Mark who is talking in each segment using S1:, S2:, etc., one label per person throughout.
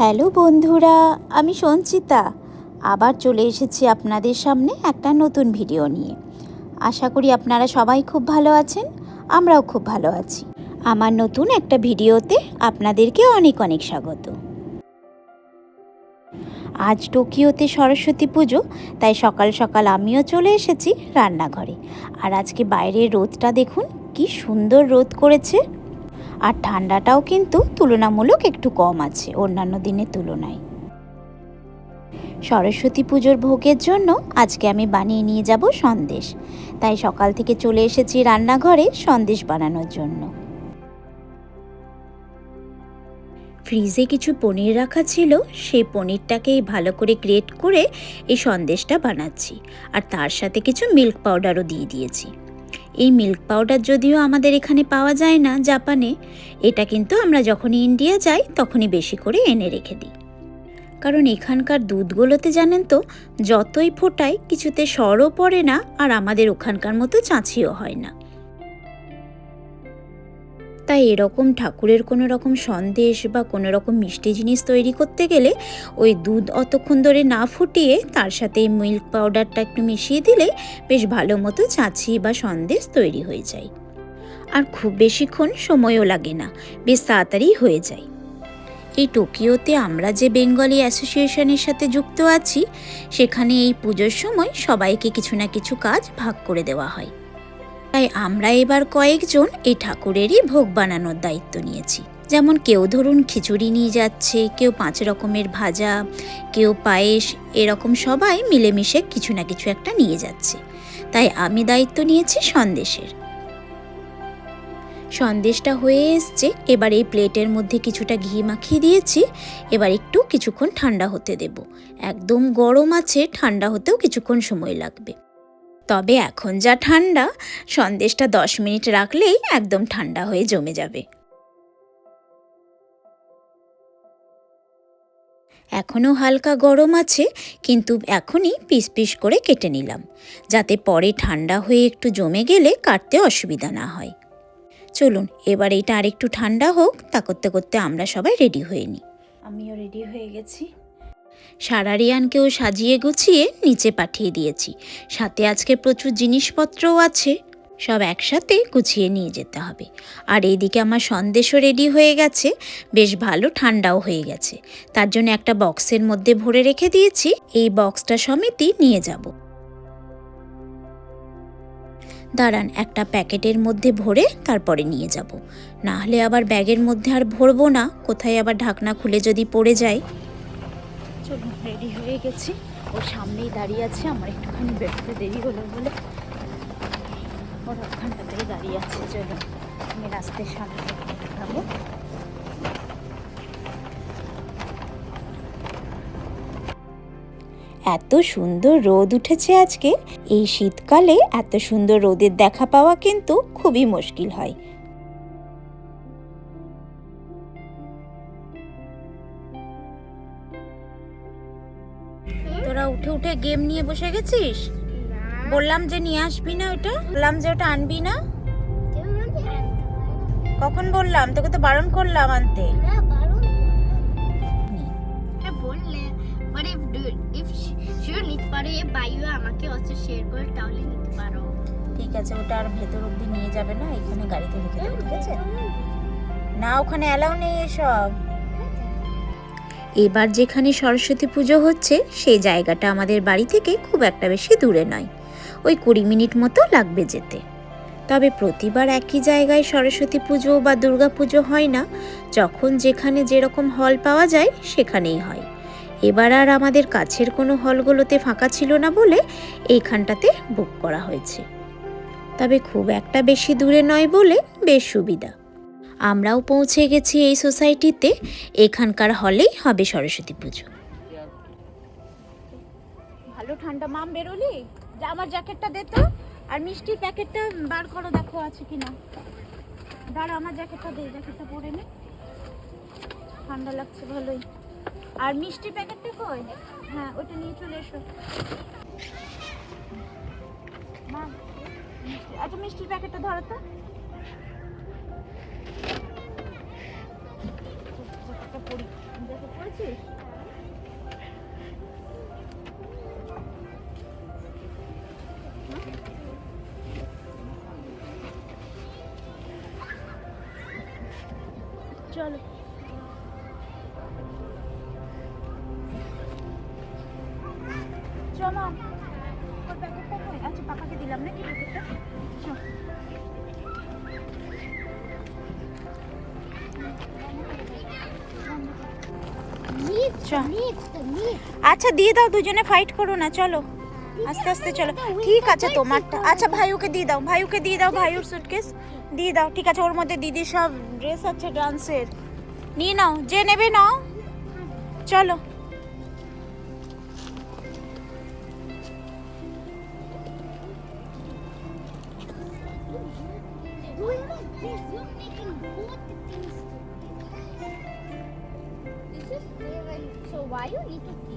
S1: Hello বন্ধুরা, আমি সঞ্চিতা। আবার চলে এসেছি আপনাদের সামনে একটা নতুন ভিডিও নিয়ে। আশা করি আপনারা সবাই খুব ভালো আছেন, আমরাও খুব ভালো আছি। আমার নতুন একটা ভিডিওতে আপনাদেরকে অনেক অনেক স্বাগত। আজ টোকিওতে সরস্বতী পুজো, তাই সকাল সকাল আমিও চলে এসেছি রান্নাঘরে। আর আজকে বাইরের রোদটা দেখুন, কি সুন্দর রোদ করেছে। আর ঠান্ডাটাও কিন্তু তুলনামূলক একটু কম আছে অন্যান্য দিনের তুলনায়। সরস্বতী পুজোর ভোগের জন্য আজকে আমি বানিয়ে নিয়ে যাব সন্দেশ। তাই সকাল থেকে চলে এসেছি রান্নাঘরে সন্দেশ বানানোর জন্য। ফ্রিজে কিছু পনির রাখা ছিল, সেই পনিরটাকেই ভালো করে গ্রেট করে এই সন্দেশটা বানাচ্ছি। আর তার সাথে কিছু মিল্ক পাউডারও দিয়ে দিয়েছি। এই মিল্ক পাউডার যদিও আমাদের এখানে পাওয়া যায় না জাপানে, এটা কিন্তু আমরা যখনই ইন্ডিয়া যাই তখনই বেশি করে এনে রেখে দিই। কারণ এখানকার দুধগুলোতে জানেন তো, যতই ফোটায় কিছুতে সরও পড়ে না আর আমাদের ওখানকার মতো চাঁচিও হয় না। তাই এরকম ঠাকুরের কোনো রকম সন্দেশ বা কোনো রকম মিষ্টি জিনিস তৈরি করতে গেলে ওই দুধ অতক্ষণ ধরে না ফুটিয়ে তার সাথে মিল্ক পাউডারটা একটু মিশিয়ে দিলে বেশ ভালো মতো চাঁচি বা সন্দেশ তৈরি হয়ে যায়। আর খুব বেশিক্ষণ সময়ও লাগে না, বেশ তাড়াতাড়ি হয়ে যায়। এই টোকিওতে আমরা যে বেঙ্গলি অ্যাসোসিয়েশনের সাথে যুক্ত আছি, সেখানে এই পুজোর সময় সবাইকে কিছু না কিছু কাজ ভাগ করে দেওয়া হয়। তাই আমরা এবার কয়েকজন এই ঠাকুরেরই ভোগ বানানোর দায়িত্ব নিয়েছি। যেমন কেউ ধরুন খিচুড়ি নিয়ে যাচ্ছে, কেউ পাঁচ রকমের ভাজা, কেউ পায়েস, এরকম সবাই মিলেমিশে কিছু না কিছু একটা নিয়ে যাচ্ছে। তাই আমি দায়িত্ব নিয়েছি সন্দেশের। সন্দেশটা হয়ে এসছে, এবার এই প্লেটের মধ্যে কিছুটা ঘি মাখিয়ে দিয়েছি, এবার একটু কিছুক্ষণ ঠান্ডা হতে দেব। একদম গরম আছে, ঠান্ডা হতেও কিছুক্ষণ সময় লাগবে। তবে এখন যা ঠান্ডা, সন্দেশটা দশ মিনিট রাখলেই একদম ঠান্ডা হয়ে জমে যাবে। এখনও হালকা গরম আছে, কিন্তু এখনই পিস পিস করে কেটে নিলাম, যাতে পরে ঠান্ডা হয়ে একটু জমে গেলে কাটতে অসুবিধা না হয়। চলুন, এবার এটা আরেকটু ঠান্ডা হোক, তা করতে করতে আমরা সবাই রেডি হয়ে নিই। আমিও রেডি হয়ে গেছি। সারারিয়ানকেও সাজিয়ে গুছিয়ে নিচে পাঠিয়ে দিয়েছি। সাথে আজকে প্রচুর জিনিসপত্রও আছে। সব একসাথে গুছিয়ে নিয়ে যেতে হবে। আর এইদিকে আমার সন্দেশও রেডি হয়ে গেছে। বেশ ভালো ঠান্ডাও হয়ে গেছে। তার জন্য একটা বক্সের মধ্যে ভরে রেখে দিয়েছি। এই বক্সটা সমেতই নিয়ে যাব। দাঁড়ান, একটা প্যাকেটের মধ্যে ভরে তারপরে নিয়ে যাব। না হলে আবার ব্যাগের মধ্যে আর ভরবো না। কোথায় আবার ঢাকনা খুলে যদি পড়ে যায়? চলুন রেডি হয়ে গেছি। ওর সামনেই দাঁড়িয়ে আছে, আমার একটুখানি বেরোতে দেরি হলো বলে। ওর ওখানটাতেই দাঁড়িয়ে আছে, চলুন। আমি রাস্তার সামনে দেখাবো। এত সুন্দর রোদ উঠেছে আজকে। এই শীতকালে এত সুন্দর রোদের দেখা পাওয়া কিন্তু খুবই মুশকিল হয়। গেম নিয়ে বসে গেছিস? বললাম যে নিয়ে আসবি না ওটা? বললাম যে ওটা আনবি না? কখন বললাম? তোকে তো বারণ করলাম আনতে।
S2: বললে। বাট ইফ ইফ শিওর নিতে পারে বাইও আমাকে অস্ত্র শেয়ার করে তাহলে নিতে পারো।
S1: ঠিক আছে ওটা আর ভেতর অব্দি নিয়ে যাবে না এখানে গাড়িতে রেখে দেবে ঠিক আছে? না ওখানে অ্যালাউ নেই এসব। এবার যেখানে সরস্বতী পুজো হচ্ছে, সেই জায়গাটা আমাদের বাড়ি থেকে খুব একটা বেশি দূরে নয়। ওই কুড়ি মিনিট মতো লাগবে যেতে। তবে প্রতিবার একই জায়গায় সরস্বতী পুজো বা দুর্গা পুজো হয় না। যখন যেখানে যেরকম হল পাওয়া যায়, সেখানেই হয়। এবার আর আমাদের কাছের কোনো হলগুলোতে ফাঁকা ছিল না বলে এইখানটাতে বুক করা হয়েছে। তবে খুব একটা বেশি দূরে নয় বলে বেশ সুবিধা। আমরাও পৌঁছে গেছি এই সোসাইটিতে। এখানকার হলেই হবে সরস্বতী পুজো। ভালো ঠান্ডা। মাম, বেরোলি? আমার জ্যাকেটটা দে তো। আর মিষ্টির প্যাকেটটা বার করো, দেখো আছে কিনা। দাঁড়া, আমার জ্যাকেটটা দে, জ্যাকেটটা পরে নে। ঠান্ডা লাগছে ভালোই। আর মিষ্টির প্যাকেটটা কই? হ্যাঁ ওটা নিয়ে চলে এসো। মাম আচ্ছা মিষ্টির প্যাকেটটা ধরো তো। দেখো পড়েছিস চলো চলো ওর প্যাকেটটা কই আচ্ছা পাপাকে দিলাম নাকি প্যাকেটটা চল।
S2: Meat,
S1: Sure.
S2: Meat.
S1: আচ্ছা দিয়ে দাও দুজনে ফাইট করো না, চলো। আস্তে আস্তে চলো। ঠিক আছে তোমারটা। আচ্ছা ভাইউকে দিয়ে দাও ভাইউকে দিয়ে দাও ভাইউর সুটকেস দিয়ে দাও, ঠিক আছে, ওর মধ্যে দিদি সব ড্রেস আছে ডান্সের নিয়ে নাও, যে নেবে নাও। চলো।
S2: Why you need to pee?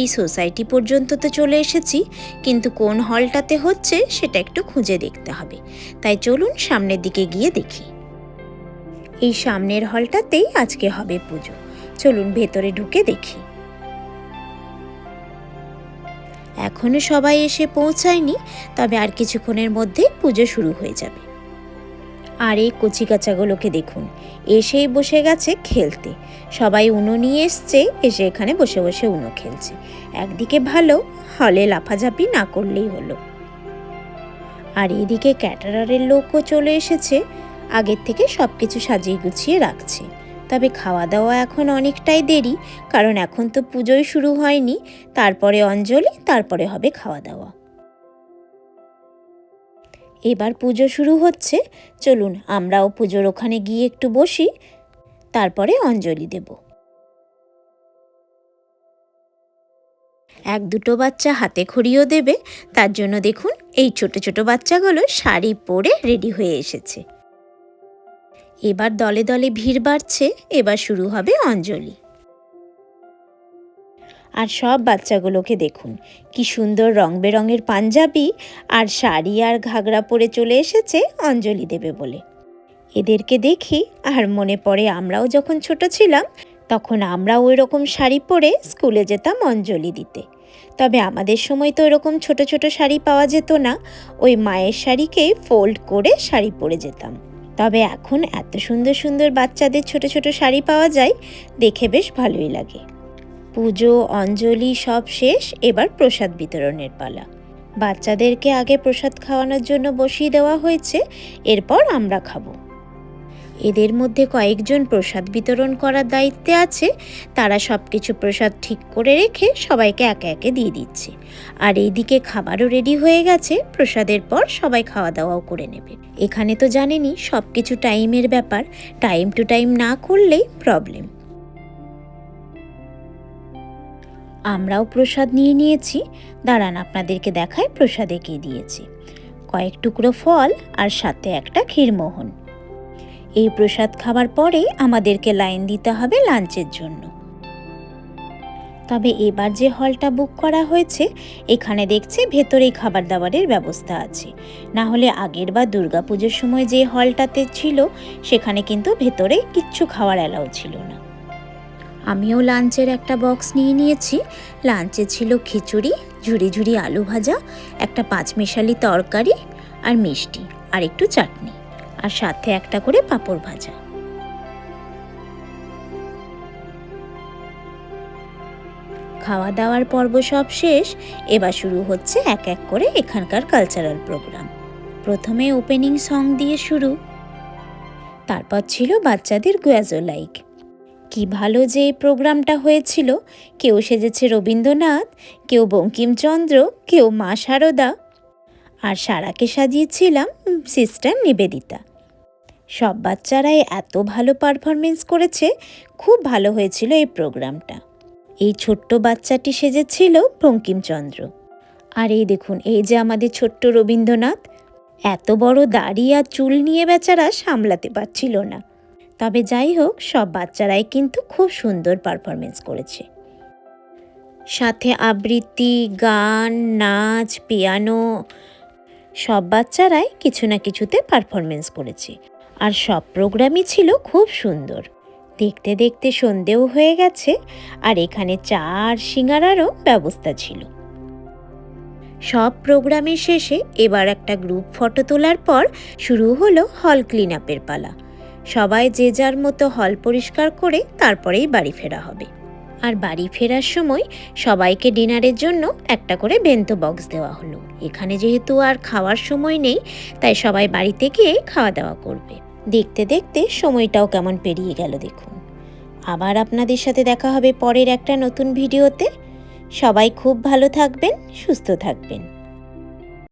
S1: এই সোসাইটি পর্যন্ত তো চলে এসেছি, কিন্তু কোন হলটাতে হচ্ছে সেটা একটু খুঁজে দেখতে হবে। তাই চলুন সামনের দিকে গিয়ে দেখি। এই সামনের হলটাতেই আজকে হবে পুজো। চলুন ভেতরে ঢুকে দেখি। এখনও সবাই এসে পৌঁছায়নি, তবে আর কিছুক্ষণের মধ্যেই পুজো শুরু হয়ে যাবে। আর এই কচি কাচাগুলোকে দেখুন। এসেই বসে গেছে খেলতে। সবাই উনো নিয়ে এসছে, এসে এখানে বসে বসে উনো খেলছে। একদিকে ভালো, হলে লাফাঝাপি না করলেই হলো। আর এদিকে ক্যাটারারের লোকও চলে এসেছে, আগের থেকে সব কিছু সাজিয়ে গুছিয়ে রাখছে। তবে খাওয়া দাওয়া এখন অনেকটাই দেরি, কারণ এখন তো পুজোই শুরু হয়নি, তারপরে অঞ্জলি, তারপরে হবে খাওয়া দাওয়া এবার পুজো শুরু হচ্ছে। চলুন, আমরাও পুজোর ওখানে গিয়ে একটু বসি। তারপরে অঞ্জলি দেব। এক দুটো বাচ্চা হাতে খড়িও দেবে। তার জন্য দেখুন, এই ছোট ছোট বাচ্চাগুলো শাড়ি পরে রেডি হয়ে এসেছে। এবার দলে দলে ভিড় বাড়ছে। এবার শুরু হবে অঞ্জলি। আর সব বাচ্চাগুলোকে দেখুন। কি সুন্দর রং বেরঙের পাঞ্জাবি আর শাড়ি আর ঘাগরা পরে চলে এসেছে অঞ্জলি দেবে বলে। এদেরকে দেখি আর মনে পড়ে আমরাও যখন ছোট ছিলাম, তখন আমরা ওই রকম শাড়ি পরে স্কুলে যেতাম অঞ্জলি দিতে। তবে আমাদের সময় তো এরকম ছোট ছোট শাড়ি পাওয়া যেত না, ওই মায়ের শাড়িকেই ফোল্ড করে শাড়ি পরে যেতাম। তবে এখন এত সুন্দর সুন্দর বাচ্চাদের ছোট ছোট শাড়ি পাওয়া যায়, দেখে বেশ ভালোই লাগে। পুজো, অঞ্জলি সব শেষ, এবার প্রসাদ বিতরণের পালা। বাচ্চাদেরকে আগে প্রসাদ খাওয়ানোর জন্য বসিয়ে দেওয়া হয়েছে, এরপর আমরা খাব। এদের মধ্যে কয়েকজন প্রসাদ বিতরণ করার দায়িত্বে আছে, তারা সব কিছু প্রসাদ ঠিক করে রেখে সবাইকে একে একে দিয়ে দিচ্ছে। আর এইদিকে খাবারও রেডি হয়ে গেছে, প্রসাদের পর সবাই খাওয়া দাওয়াও করে নেবে। এখানে তো জানেনই সব কিছু টাইমের ব্যাপার, টাইম টু টাইম না করলেই প্রবলেম। আমরাও প্রসাদ নিয়ে নিয়েছি। দাঁড়ান, আপনাদেরকে দেখায় প্রসাদে কি দিয়েছি। কয়েক টুকরো ফল আর সাথে একটা ক্ষীরমোহন এই প্রসাদ খাবার পরে আমাদেরকে লাইন দিতে হবে লাঞ্চের জন্য। তবে এবার যে হলটা বুক করা হয়েছে, এখানে দেখছি ভেতরেই খাবার দাবারের ব্যবস্থা আছে। না হলে আগের বা দুর্গাপুজোর সময় যে হলটাতে ছিল, সেখানে কিন্তু ভেতরে কিচ্ছু খাওয়ার অ্যালাউ ছিল না। আমিও লাঞ্চের একটা বক্স নিয়ে নিয়েছি। লাঞ্চে ছিল খিচুড়ি ঝুড়ি ঝুড়ি আলু ভাজা, একটা পাঁচমিশালি তরকারি আর মিষ্টি, আর একটু চাটনি, আর সাথে একটা করে পাঁপড় ভাজা। খাওয়া দাওয়ার পর্ব সব শেষ, এবার শুরু হচ্ছে এক এক করে এখানকার কালচারাল প্রোগ্রাম প্রথমে ওপেনিং সং দিয়ে শুরু। তারপর ছিল বাচ্চাদের গুয়াজো লাইক কি ভালো যে এই প্রোগ্রামটা হয়েছিল? কেউ সেজেছে রবীন্দ্রনাথ, কেউ বঙ্কিমচন্দ্র, কেউ মা শারদা আর সারাকে সাজিয়েছিলাম সিস্টার নিবেদিতা। সব বাচ্চারাই এত ভালো পারফরমেন্স করেছে, খুব ভালো হয়েছিল এই প্রোগ্রামটা। এই ছোট্ট বাচ্চাটি সেজেছিল বঙ্কিমচন্দ্র। আর এই দেখুন, এই যে আমাদের ছোট্ট রবীন্দ্রনাথ, এত বড় দাড়ি আর চুল নিয়ে বেচারা সামলাতে পারছিল না। তবে যাই হোক, সব বাচ্চারাই কিন্তু খুব সুন্দর পারফরমেন্স করেছে। সাথে আবৃত্তি, গান, নাচ, পিয়ানো, সব বাচ্চারাই কিছু না কিছুতে পারফরমেন্স করেছে। আর সব প্রোগ্রামই ছিল খুব সুন্দর। দেখতে দেখতে সন্ধেও হয়ে গেছে, আর এখানে চা আর সিঙ্গারারও ব্যবস্থা ছিল। সব প্রোগ্রামের শেষে এবার একটা গ্রুপ ফটো তোলার পর শুরু হলো হল ক্লিন আপের পালা। সবাই যে যার মতো হল পরিষ্কার করে তারপরেই বাড়ি ফেরা হবে। আর বাড়ি ফেরার সময় সবাইকে ডিনারের জন্য একটা করে বেন্তো বক্স দেওয়া হলো। এখানে যেহেতু আর খাওয়ার সময় নেই, তাই সবাই বাড়িতে গিয়ে খাওয়া দাওয়া করবে। দেখতে দেখতে সময়টাও কেমন পেরিয়ে গেল দেখুন। আবার আপনাদের সাথে দেখা হবে পরের একটা নতুন ভিডিওতে। সবাই খুব ভালো থাকবেন, সুস্থ থাকবেন।